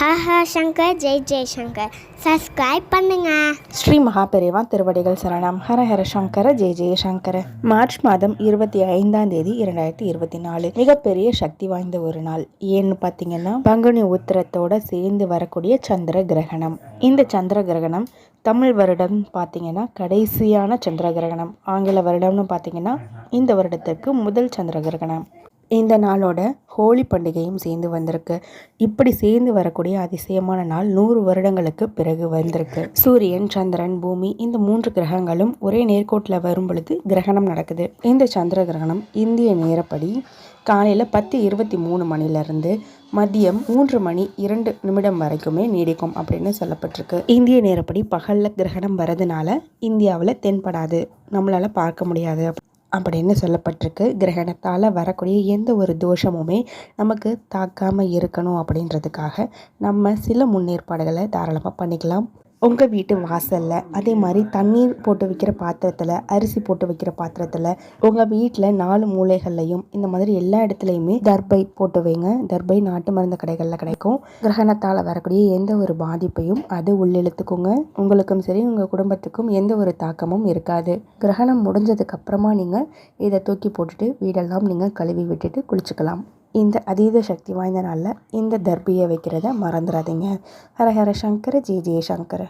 Haha Shankar Jai Jaishankar subscribe பண்ணுங்க. ஸ்ரீ மகாபெரிவா திருவடிகள் சரணம். ஹர ஹர சங்கர ஜெய ஜெயசங்கர மார்ச் மாதம் இருபத்தி ஐந்தாம் தேதி இரண்டாயிரத்தி இருபத்தி நாலு. மிகப்பெரிய சக்தி வாய்ந்த ஒரு நாள். ஏன்னு பார்த்தீங்கன்னா பங்குனி உத்திரத்தோட சேர்ந்து வரக்கூடிய சந்திர கிரகணம். இந்த சந்திர கிரகணம் தமிழ் வருடம் பார்த்தீங்கன்னா கடைசியான சந்திர கிரகணம். ஆங்கில வருடம்னு பார்த்தீங்கன்னா இந்த வருடத்திற்கு முதல் சந்திர கிரகணம். இந்த நாளோட ஹோலி பண்டிகையும் சேர்ந்து வந்திருக்கு. இப்படி சேர்ந்து வரக்கூடிய அதிசயமான நாள் நூறு வருடங்களுக்கு பிறகு வந்திருக்கு. சூரியன் சந்திரன் பூமி இந்த மூன்று கிரகங்களும் ஒரே நேர்கோட்டில் வரும் பொழுது கிரகணம் நடக்குது. இந்த சந்திர கிரகணம் இந்திய நேரப்படி காலையில் பத்து இருபத்தி மூணு மணிலேருந்து மதியம் மூன்று மணி இரண்டு நிமிடம் வரைக்குமே நீடிக்கும் அப்படின்னு சொல்லப்பட்டிருக்கு. இந்திய நேரப்படி பகலில் கிரகணம் வரதுனால இந்தியாவில் தென்படாது. நம்மளால் பார்க்க முடியாது. அப்படின்னு சொல்லப்பட்டிருக்கு. கிரகணத்தால் வரக்கூடிய எந்த ஒரு தோஷமுமே நமக்கு தாக்காமல் இருக்கணும் அப்படின்றதுக்காக நம்ம சில முன்னேற்பாடுகளை தாராளமாக பண்ணிக்கலாம். உங்கள் வீட்டு வாசலில் அதே மாதிரி தண்ணீர் போட்டு வைக்கிற பாத்திரத்தில் அரிசி போட்டு வைக்கிற பாத்திரத்தில் உங்கள் வீட்டில் நாலு மூலைகள்லையும் இந்த மாதிரி எல்லா இடத்துலையுமே தர்பை போட்டு வைங்க. தர்பை நாட்டு மருந்து கடைகளில் கிடைக்கும். கிரகணத்தால் வரக்கூடிய எந்த ஒரு பாதிப்பையும் அது உள்ளிழுத்துக்குங்க. உங்களுக்கும் சரி உங்கள் குடும்பத்துக்கும் எந்த ஒரு தாக்கமும் இருக்காது. கிரகணம் முடிஞ்சதுக்கப்புறமா நீங்கள் இதை தூக்கி போட்டுட்டு வீடெல்லாம் நீங்கள் கழுவி விட்டுட்டு குளிச்சுக்கலாம். இந்த அதீத சக்தி வாய்ந்த நாளில் இந்த தர்பியை வைக்கிறத மறந்துடாதீங்க ஹர ஹர சங்கர ஜெய ஜெய சங்கர.